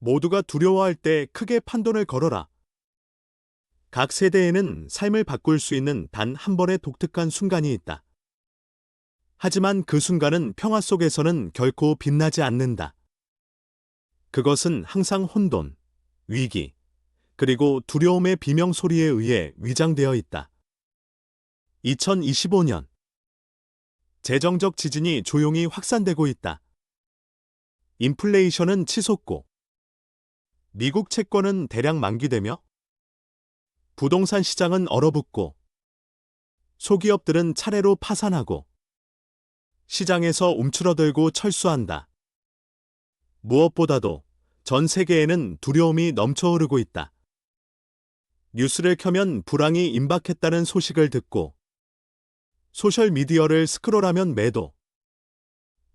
모두가 두려워할 때 크게 판돈을 걸어라. 각 세대에는 삶을 바꿀 수 있는 단 한 번의 독특한 순간이 있다. 하지만 그 순간은 평화 속에서는 결코 빛나지 않는다. 그것은 항상 혼돈, 위기, 그리고 두려움의 비명 소리에 의해 위장되어 있다. 2025년 재정적 지진이 조용히 확산되고 있다. 인플레이션은 치솟고 미국 채권은 대량 만기되며 부동산 시장은 얼어붙고 소기업들은 차례로 파산하고 시장에서 움츠러들고 철수한다. 무엇보다도 전 세계에는 두려움이 넘쳐흐르고 있다. 뉴스를 켜면 불황이 임박했다는 소식을 듣고 소셜미디어를 스크롤하면 매도,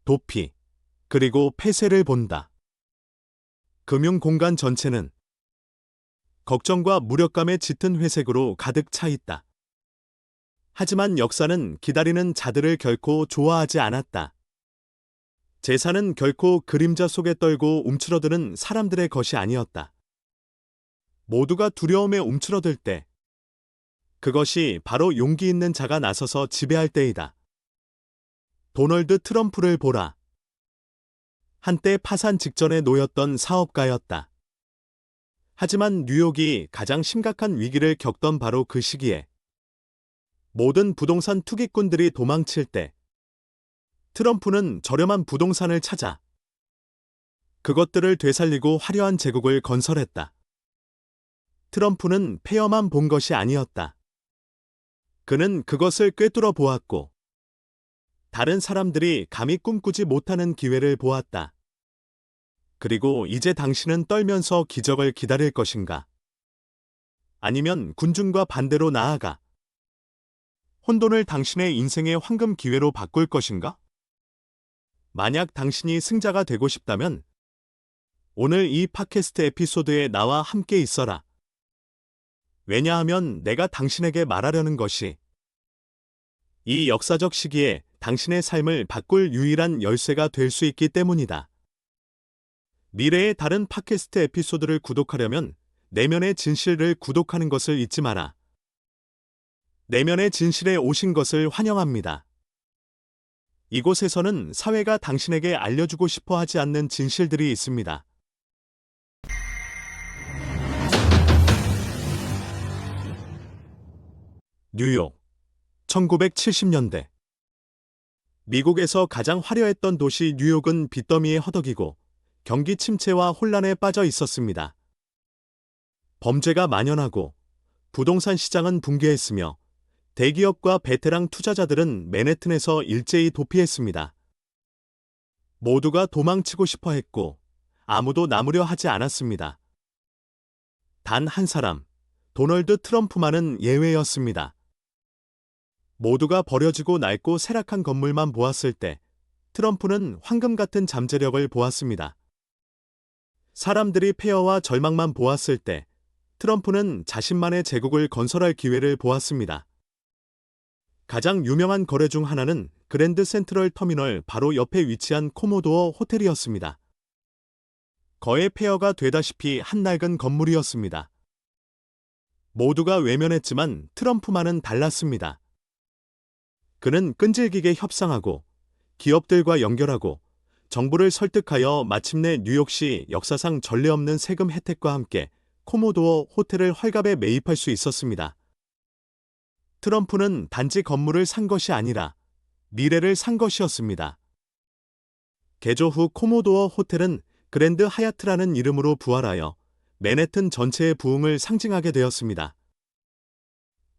도피, 그리고 폐쇄를 본다. 금융 공간 전체는 걱정과 무력감에 짙은 회색으로 가득 차 있다. 하지만 역사는 기다리는 자들을 결코 좋아하지 않았다. 재산은 결코 그림자 속에 떨고 움츠러드는 사람들의 것이 아니었다. 모두가 두려움에 움츠러들 때, 그것이 바로 용기 있는 자가 나서서 지배할 때이다. 도널드 트럼프를 보라. 한때 파산 직전에 놓였던 사업가였다. 하지만 뉴욕이 가장 심각한 위기를 겪던 바로 그 시기에 모든 부동산 투기꾼들이 도망칠 때 트럼프는 저렴한 부동산을 찾아 그것들을 되살리고 화려한 제국을 건설했다. 트럼프는 폐허만 본 것이 아니었다. 그는 그것을 꿰뚫어 보았고 다른 사람들이 감히 꿈꾸지 못하는 기회를 보았다. 그리고 이제 당신은 떨면서 기적을 기다릴 것인가? 아니면 군중과 반대로 나아가 혼돈을 당신의 인생의 황금 기회로 바꿀 것인가? 만약 당신이 승자가 되고 싶다면 오늘 이 팟캐스트 에피소드에 나와 함께 있어라. 왜냐하면 내가 당신에게 말하려는 것이 이 역사적 시기에 당신의 삶을 바꿀 유일한 열쇠가 될 수 있기 때문이다. 미래의 다른 팟캐스트 에피소드를 구독하려면 내면의 진실을 구독하는 것을 잊지 마라. 내면의 진실에 오신 것을 환영합니다. 이곳에서는 사회가 당신에게 알려주고 싶어 하지 않는 진실들이 있습니다. 뉴욕 1970년대 미국에서 가장 화려했던 도시 뉴욕은 빚더미에 허덕이고 경기 침체와 혼란에 빠져 있었습니다. 범죄가 만연하고 부동산 시장은 붕괴했으며 대기업과 베테랑 투자자들은 맨해튼에서 일제히 도피했습니다. 모두가 도망치고 싶어 했고 아무도 남으려 하지 않았습니다. 단 한 사람, 도널드 트럼프만은 예외였습니다. 모두가 버려지고 낡고 쇠락한 건물만 보았을 때 트럼프는 황금 같은 잠재력을 보았습니다. 사람들이 폐허와 절망만 보았을 때 트럼프는 자신만의 제국을 건설할 기회를 보았습니다. 가장 유명한 거래 중 하나는 그랜드 센트럴 터미널 바로 옆에 위치한 코모도어 호텔이었습니다. 거의 폐허가 되다시피 한 낡은 건물이었습니다. 모두가 외면했지만 트럼프만은 달랐습니다. 그는 끈질기게 협상하고 기업들과 연결하고 정부를 설득하여 마침내 뉴욕시 역사상 전례 없는 세금 혜택과 함께 코모도어 호텔을 헐값에 매입할 수 있었습니다. 트럼프는 단지 건물을 산 것이 아니라 미래를 산 것이었습니다. 개조 후 코모도어 호텔은 그랜드 하얏트라는 이름으로 부활하여 맨해튼 전체의 부흥을 상징하게 되었습니다.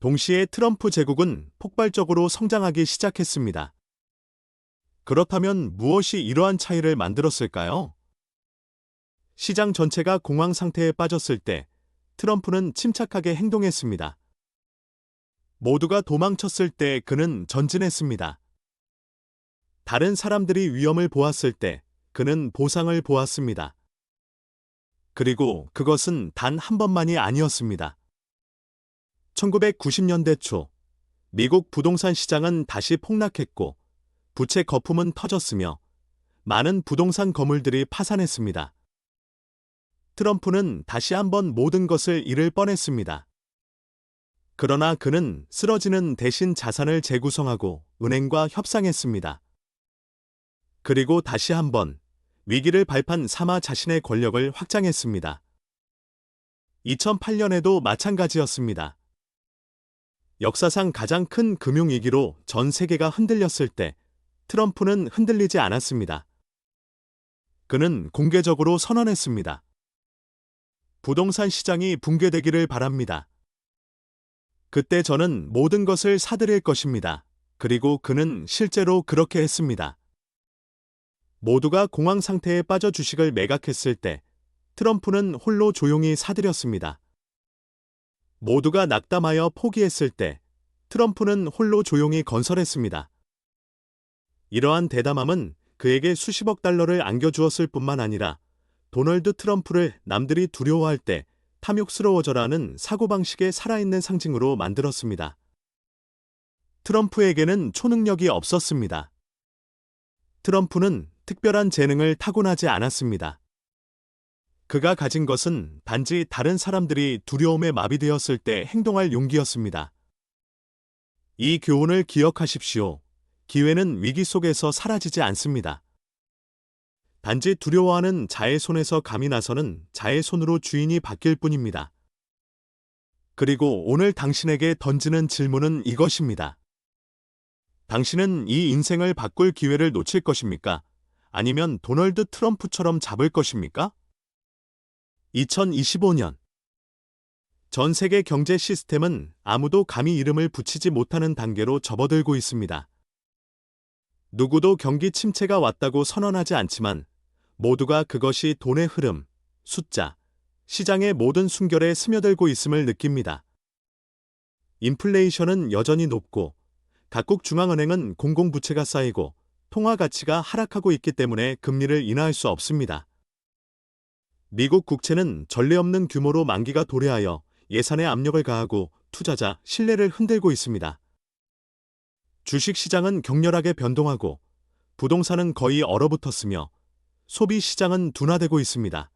동시에 트럼프 제국은 폭발적으로 성장하기 시작했습니다. 그렇다면 무엇이 이러한 차이를 만들었을까요? 시장 전체가 공황 상태에 빠졌을 때 트럼프는 침착하게 행동했습니다. 모두가 도망쳤을 때 그는 전진했습니다. 다른 사람들이 위험을 보았을 때 그는 보상을 보았습니다. 그리고 그것은 단 한 번만이 아니었습니다. 1990년대 초 미국 부동산 시장은 다시 폭락했고 부채 거품은 터졌으며 많은 부동산 거물들이 파산했습니다. 트럼프는 다시 한번 모든 것을 잃을 뻔했습니다. 그러나 그는 쓰러지는 대신 자산을 재구성하고 은행과 협상했습니다. 그리고 다시 한번 위기를 발판 삼아 자신의 권력을 확장했습니다. 2008년에도 마찬가지였습니다. 역사상 가장 큰 금융위기로 전 세계가 흔들렸을 때 트럼프는 흔들리지 않았습니다. 그는 공개적으로 선언했습니다. 부동산 시장이 붕괴되기를 바랍니다. 그때 저는 모든 것을 사들일 것입니다. 그리고 그는 실제로 그렇게 했습니다. 모두가 공황 상태에 빠져 주식을 매각했을 때 트럼프는 홀로 조용히 사들였습니다. 모두가 낙담하여 포기했을 때 트럼프는 홀로 조용히 건설했습니다. 이러한 대담함은 그에게 수십억 달러를 안겨주었을 뿐만 아니라 도널드 트럼프를 남들이 두려워할 때 탐욕스러워져라는 사고방식의 살아있는 상징으로 만들었습니다. 트럼프에게는 초능력이 없었습니다. 트럼프는 특별한 재능을 타고나지 않았습니다. 그가 가진 것은 단지 다른 사람들이 두려움에 마비되었을 때 행동할 용기였습니다. 이 교훈을 기억하십시오. 기회는 위기 속에서 사라지지 않습니다. 단지 두려워하는 자의 손에서 감이 나서는 자의 손으로 주인이 바뀔 뿐입니다. 그리고 오늘 당신에게 던지는 질문은 이것입니다. 당신은 이 인생을 바꿀 기회를 놓칠 것입니까? 아니면 도널드 트럼프처럼 잡을 것입니까? 2025년 전 세계 경제 시스템은 아무도 감히 이름을 붙이지 못하는 단계로 접어들고 있습니다. 누구도 경기 침체가 왔다고 선언하지 않지만 모두가 그것이 돈의 흐름, 숫자, 시장의 모든 순결에 스며들고 있음을 느낍니다. 인플레이션은 여전히 높고 각국 중앙은행은 공공부채가 쌓이고 통화 가치가 하락하고 있기 때문에 금리를 인하할 수 없습니다. 미국 국채는 전례 없는 규모로 만기가 도래하여 예산에 압력을 가하고 투자자 신뢰를 흔들고 있습니다. 주식 시장은 격렬하게 변동하고 부동산은 거의 얼어붙었으며 소비 시장은 둔화되고 있습니다.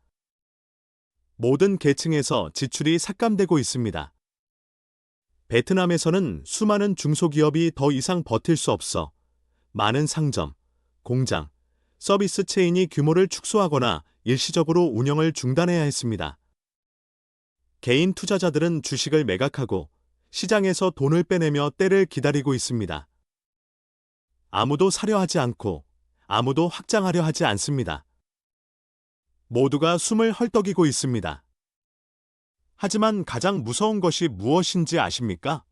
모든 계층에서 지출이 삭감되고 있습니다. 베트남에서는 수많은 중소기업이 더 이상 버틸 수 없어 많은 상점, 공장, 서비스 체인이 규모를 축소하거나 일시적으로 운영을 중단해야 했습니다. 개인 투자자들은 주식을 매각하고 시장에서 돈을 빼내며 때를 기다리고 있습니다. 아무도 사려 하지 않고 아무도 확장하려 하지 않습니다. 모두가 숨을 헐떡이고 있습니다. 하지만 가장 무서운 것이 무엇인지 아십니까?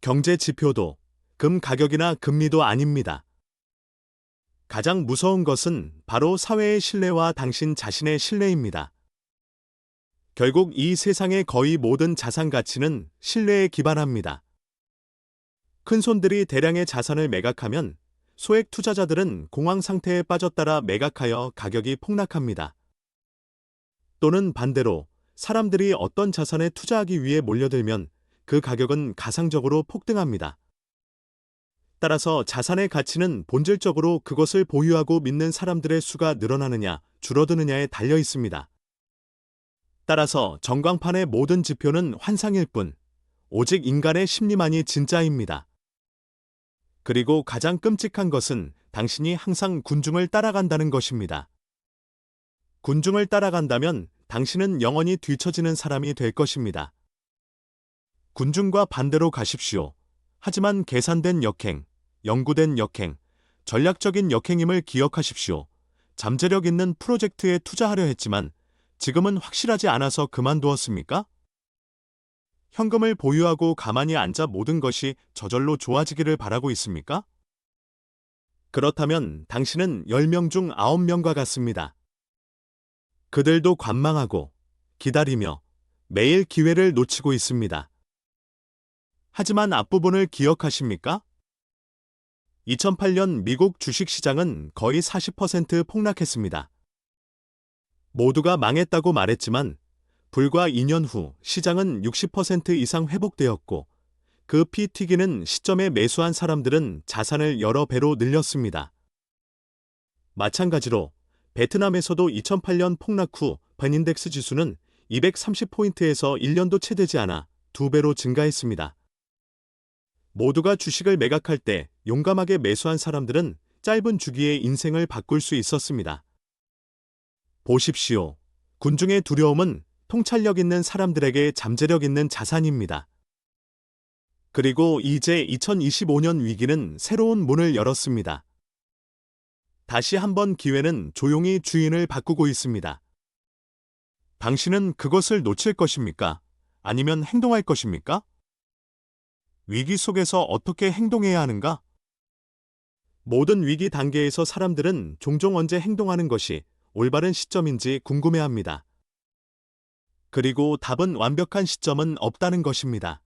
경제 지표도 금 가격이나 금리도 아닙니다. 가장 무서운 것은 바로 사회의 신뢰와 당신 자신의 신뢰입니다. 결국 이 세상의 거의 모든 자산 가치는 신뢰에 기반합니다. 큰 손들이 대량의 자산을 매각하면 소액 투자자들은 공황 상태에 빠졌다라 매각하여 가격이 폭락합니다. 또는 반대로 사람들이 어떤 자산에 투자하기 위해 몰려들면 그 가격은 가상적으로 폭등합니다. 따라서 자산의 가치는 본질적으로 그것을 보유하고 믿는 사람들의 수가 늘어나느냐, 줄어드느냐에 달려 있습니다. 따라서 전광판의 모든 지표는 환상일 뿐, 오직 인간의 심리만이 진짜입니다. 그리고 가장 끔찍한 것은 당신이 항상 군중을 따라간다는 것입니다. 군중을 따라간다면 당신은 영원히 뒤처지는 사람이 될 것입니다. 군중과 반대로 가십시오. 하지만 계산된 역행, 연구된 역행, 전략적인 역행임을 기억하십시오. 잠재력 있는 프로젝트에 투자하려 했지만 지금은 확실하지 않아서 그만두었습니까? 현금을 보유하고 가만히 앉아 모든 것이 저절로 좋아지기를 바라고 있습니까? 그렇다면 당신은 10명 중 9명과 같습니다. 그들도 관망하고 기다리며 매일 기회를 놓치고 있습니다. 하지만 앞부분을 기억하십니까? 2008년 미국 주식시장은 거의 40% 폭락했습니다. 모두가 망했다고 말했지만 불과 2년 후 시장은 60% 이상 회복되었고 그 피 튀기는 시점에 매수한 사람들은 자산을 여러 배로 늘렸습니다. 마찬가지로 베트남에서도 2008년 폭락 후 오펜인덱스 지수는 230포인트에서 1년도 채 되지 않아 두 배로 증가했습니다. 모두가 주식을 매각할 때 용감하게 매수한 사람들은 짧은 주기에 인생을 바꿀 수 있었습니다. 보십시오. 군중의 두려움은 통찰력 있는 사람들에게 잠재력 있는 자산입니다. 그리고 이제 2025년 위기는 새로운 문을 열었습니다. 다시 한번 기회는 조용히 주인을 바꾸고 있습니다. 당신은 그것을 놓칠 것입니까? 아니면 행동할 것입니까? 위기 속에서 어떻게 행동해야 하는가? 모든 위기 단계에서 사람들은 종종 언제 행동하는 것이 올바른 시점인지 궁금해합니다. 그리고 답은 완벽한 시점은 없다는 것입니다.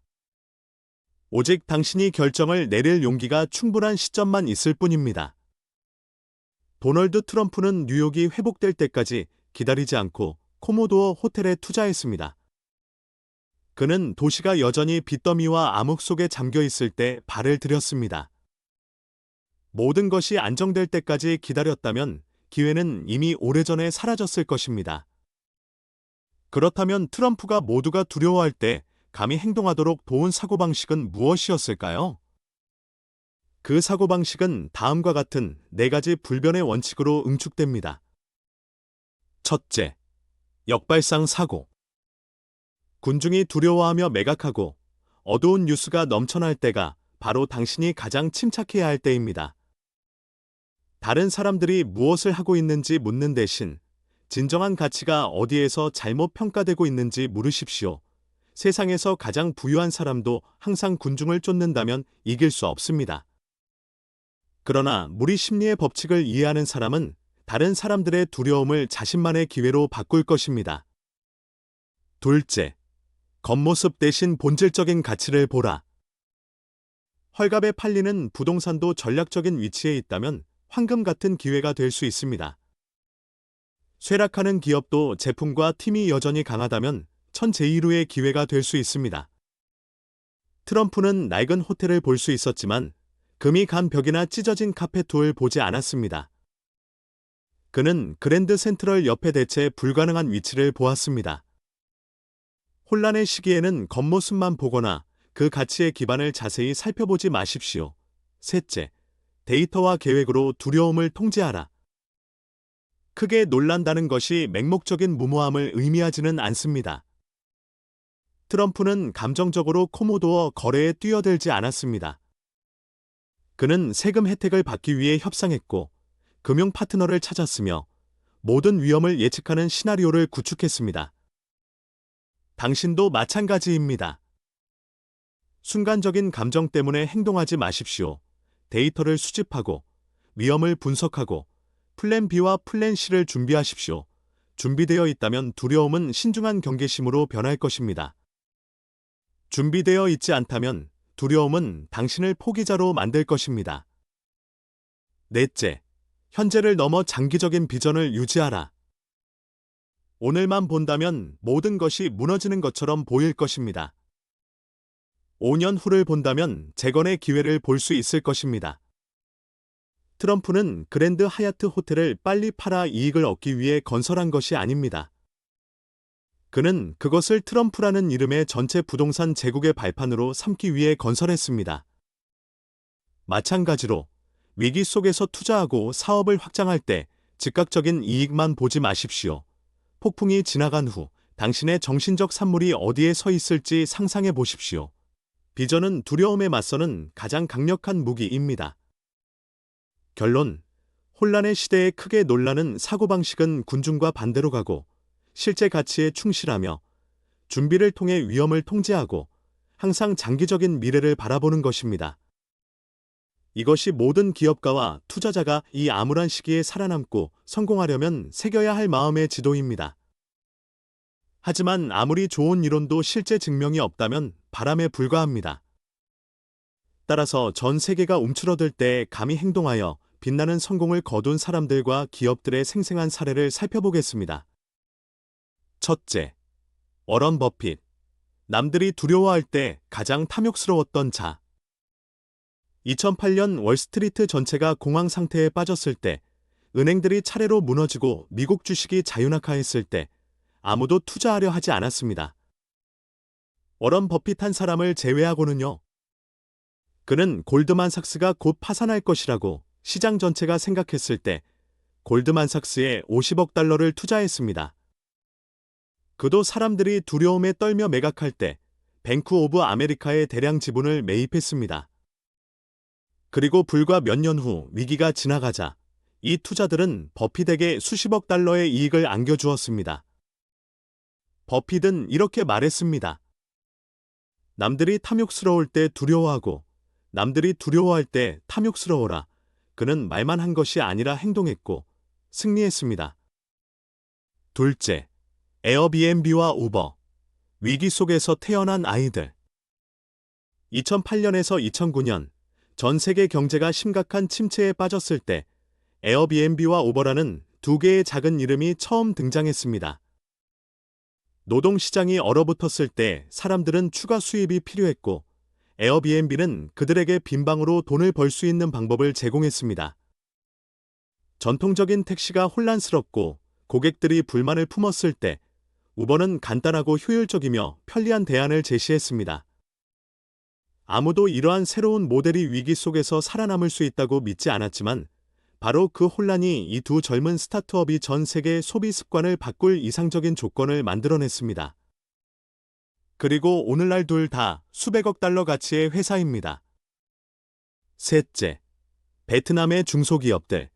오직 당신이 결정을 내릴 용기가 충분한 시점만 있을 뿐입니다. 도널드 트럼프는 뉴욕이 회복될 때까지 기다리지 않고 코모도어 호텔에 투자했습니다. 그는 도시가 여전히 빚더미와 암흑 속에 잠겨 있을 때 발을 들였습니다. 모든 것이 안정될 때까지 기다렸다면 기회는 이미 오래전에 사라졌을 것입니다. 그렇다면 트럼프가 모두가 두려워할 때 감히 행동하도록 도운 사고방식은 무엇이었을까요? 그 사고방식은 다음과 같은 네 가지 불변의 원칙으로 응축됩니다. 첫째, 역발상 사고. 군중이 두려워하며 매각하고 어두운 뉴스가 넘쳐날 때가 바로 당신이 가장 침착해야 할 때입니다. 다른 사람들이 무엇을 하고 있는지 묻는 대신 진정한 가치가 어디에서 잘못 평가되고 있는지 물으십시오. 세상에서 가장 부유한 사람도 항상 군중을 쫓는다면 이길 수 없습니다. 그러나 무리 심리의 법칙을 이해하는 사람은 다른 사람들의 두려움을 자신만의 기회로 바꿀 것입니다. 둘째, 겉모습 대신 본질적인 가치를 보라. 헐갑에 팔리는 부동산도 전략적인 위치에 있다면 황금 같은 기회가 될 수 있습니다. 쇠락하는 기업도 제품과 팀이 여전히 강하다면 천재이루의 기회가 될 수 있습니다. 트럼프는 낡은 호텔을 볼 수 있었지만 금이 간 벽이나 찢어진 카페토를 보지 않았습니다. 그는 그랜드 센트럴 옆에 대체 불가능한 위치를 보았습니다. 혼란의 시기에는 겉모습만 보거나 그 가치의 기반을 자세히 살펴보지 마십시오. 셋째, 데이터와 계획으로 두려움을 통제하라. 크게 놀란다는 것이 맹목적인 무모함을 의미하지는 않습니다. 트럼프는 감정적으로 코모도어 거래에 뛰어들지 않았습니다. 그는 세금 혜택을 받기 위해 협상했고 금융 파트너를 찾았으며 모든 위험을 예측하는 시나리오를 구축했습니다. 당신도 마찬가지입니다. 순간적인 감정 때문에 행동하지 마십시오. 데이터를 수집하고 위험을 분석하고 플랜 B와 플랜 C를 준비하십시오. 준비되어 있다면 두려움은 신중한 경계심으로 변할 것입니다. 준비되어 있지 않다면 두려움은 당신을 포기자로 만들 것입니다. 넷째, 현재를 넘어 장기적인 비전을 유지하라. 오늘만 본다면 모든 것이 무너지는 것처럼 보일 것입니다. 5년 후를 본다면 재건의 기회를 볼 수 있을 것입니다. 트럼프는 그랜드 하얏트 호텔을 빨리 팔아 이익을 얻기 위해 건설한 것이 아닙니다. 그는 그것을 트럼프라는 이름의 전체 부동산 제국의 발판으로 삼기 위해 건설했습니다. 마찬가지로 위기 속에서 투자하고 사업을 확장할 때 즉각적인 이익만 보지 마십시오. 폭풍이 지나간 후 당신의 정신적 산물이 어디에 서 있을지 상상해 보십시오. 비전은 두려움에 맞서는 가장 강력한 무기입니다. 결론. 혼란의 시대에 크게 놀라는 사고방식은 군중과 반대로 가고 실제 가치에 충실하며 준비를 통해 위험을 통제하고 항상 장기적인 미래를 바라보는 것입니다. 이것이 모든 기업가와 투자자가 이 암울한 시기에 살아남고 성공하려면 새겨야 할 마음의 지도입니다. 하지만 아무리 좋은 이론도 실제 증명이 없다면 바람에 불과합니다. 따라서 전 세계가 움츠러들 때 감히 행동하여 빛나는 성공을 거둔 사람들과 기업들의 생생한 사례를 살펴보겠습니다. 첫째, 워런 버핏. 남들이 두려워할 때 가장 탐욕스러웠던 자. 2008년 월스트리트 전체가 공황 상태에 빠졌을 때, 은행들이 차례로 무너지고 미국 주식이 자유낙하했을 때, 아무도 투자하려 하지 않았습니다. 워런 버핏 한 사람을 제외하고는요. 그는 골드만삭스가 곧 파산할 것이라고 시장 전체가 생각했을 때 골드만삭스에 50억 달러를 투자했습니다. 그도 사람들이 두려움에 떨며 매각할 때 뱅크 오브 아메리카의 대량 지분을 매입했습니다. 그리고 불과 몇 년 후 위기가 지나가자 이 투자들은 버핏에게 수십억 달러의 이익을 안겨주었습니다. 버핏은 이렇게 말했습니다. 남들이 탐욕스러울 때 두려워하고 남들이 두려워할 때 탐욕스러워라. 그는 말만 한 것이 아니라 행동했고 승리했습니다. 둘째, 에어비앤비와 우버. 위기 속에서 태어난 아이들. 2008년에서 2009년 전 세계 경제가 심각한 침체에 빠졌을 때 에어비앤비와 우버라는 두 개의 작은 이름이 처음 등장했습니다. 노동시장이 얼어붙었을 때 사람들은 추가 수입이 필요했고 에어비앤비는 그들에게 빈방으로 돈을 벌 수 있는 방법을 제공했습니다. 전통적인 택시가 혼란스럽고 고객들이 불만을 품었을 때 우버는 간단하고 효율적이며 편리한 대안을 제시했습니다. 아무도 이러한 새로운 모델이 위기 속에서 살아남을 수 있다고 믿지 않았지만 바로 그 혼란이 이 두 젊은 스타트업이 전 세계 소비 습관을 바꿀 이상적인 조건을 만들어냈습니다. 그리고 오늘날 둘 다 수백억 달러 가치의 회사입니다. 셋째, 베트남의 중소기업들,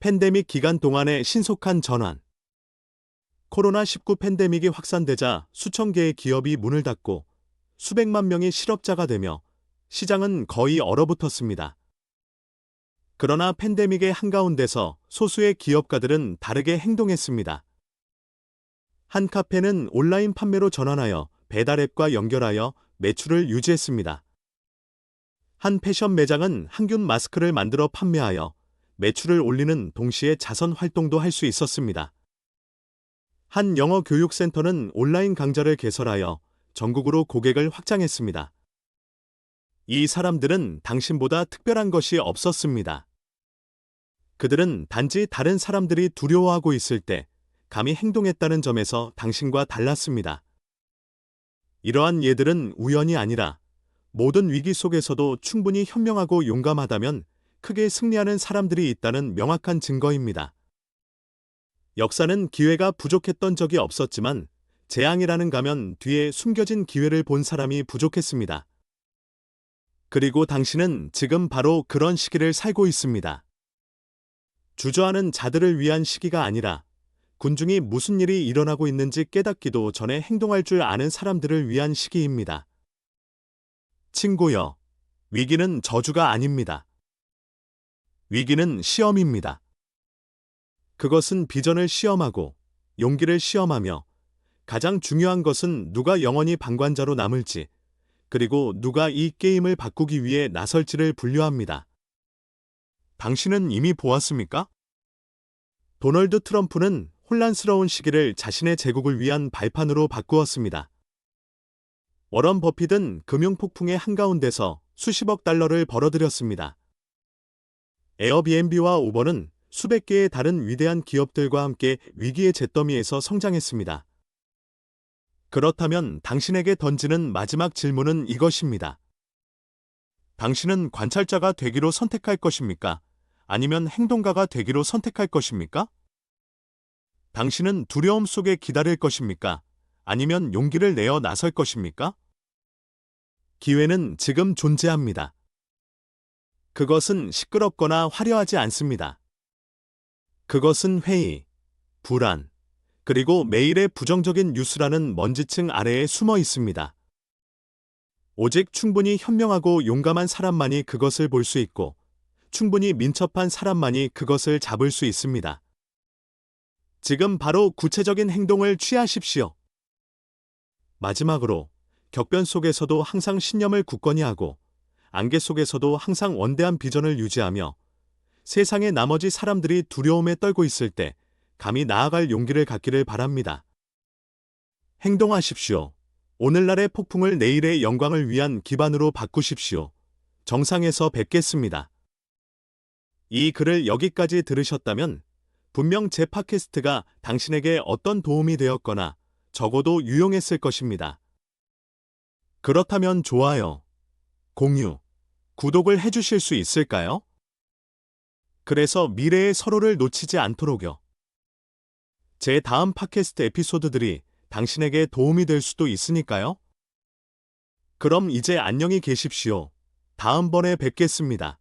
팬데믹 기간 동안의 신속한 전환. 코로나19 팬데믹이 확산되자 수천 개의 기업이 문을 닫고 수백만 명이 실업자가 되며 시장은 거의 얼어붙었습니다. 그러나 팬데믹의 한가운데서 소수의 기업가들은 다르게 행동했습니다. 한 카페는 온라인 판매로 전환하여 배달앱과 연결하여 매출을 유지했습니다. 한 패션 매장은 항균 마스크를 만들어 판매하여 매출을 올리는 동시에 자선 활동도 할 수 있었습니다. 한 영어 교육센터는 온라인 강좌를 개설하여 전국으로 고객을 확장했습니다. 이 사람들은 당신보다 특별한 것이 없었습니다. 그들은 단지 다른 사람들이 두려워하고 있을 때 감히 행동했다는 점에서 당신과 달랐습니다. 이러한 예들은 우연이 아니라 모든 위기 속에서도 충분히 현명하고 용감하다면 크게 승리하는 사람들이 있다는 명확한 증거입니다. 역사는 기회가 부족했던 적이 없었지만 재앙이라는 가면 뒤에 숨겨진 기회를 본 사람이 부족했습니다. 그리고 당신은 지금 바로 그런 시기를 살고 있습니다. 주저하는 자들을 위한 시기가 아니라 군중이 무슨 일이 일어나고 있는지 깨닫기도 전에 행동할 줄 아는 사람들을 위한 시기입니다. 친구여, 위기는 저주가 아닙니다. 위기는 시험입니다. 그것은 비전을 시험하고 용기를 시험하며 가장 중요한 것은 누가 영원히 방관자로 남을지 그리고 누가 이 게임을 바꾸기 위해 나설지를 분류합니다. 당신은 이미 보았습니까? 도널드 트럼프는 혼란스러운 시기를 자신의 제국을 위한 발판으로 바꾸었습니다. 워런 버핏은 금융폭풍의 한가운데서 수십억 달러를 벌어들였습니다. 에어비앤비와 우버는 수백 개의 다른 위대한 기업들과 함께 위기의 잿더미에서 성장했습니다. 그렇다면 당신에게 던지는 마지막 질문은 이것입니다. 당신은 관찰자가 되기로 선택할 것입니까? 아니면 행동가가 되기로 선택할 것입니까? 당신은 두려움 속에 기다릴 것입니까? 아니면 용기를 내어 나설 것입니까? 기회는 지금 존재합니다. 그것은 시끄럽거나 화려하지 않습니다. 그것은 회의, 불안, 그리고 매일의 부정적인 뉴스라는 먼지층 아래에 숨어 있습니다. 오직 충분히 현명하고 용감한 사람만이 그것을 볼 수 있고, 충분히 민첩한 사람만이 그것을 잡을 수 있습니다. 지금 바로 구체적인 행동을 취하십시오. 마지막으로, 격변 속에서도 항상 신념을 굳건히 하고, 안개 속에서도 항상 원대한 비전을 유지하며, 세상의 나머지 사람들이 두려움에 떨고 있을 때, 감히 나아갈 용기를 갖기를 바랍니다. 행동하십시오. 오늘날의 폭풍을 내일의 영광을 위한 기반으로 바꾸십시오. 정상에서 뵙겠습니다. 이 글을 여기까지 들으셨다면 분명 제 팟캐스트가 당신에게 어떤 도움이 되었거나 적어도 유용했을 것입니다. 그렇다면 좋아요, 공유, 구독을 해주실 수 있을까요? 그래서 미래의 서로를 놓치지 않도록요. 제 다음 팟캐스트 에피소드들이 당신에게 도움이 될 수도 있으니까요. 그럼 이제 안녕히 계십시오. 다음번에 뵙겠습니다.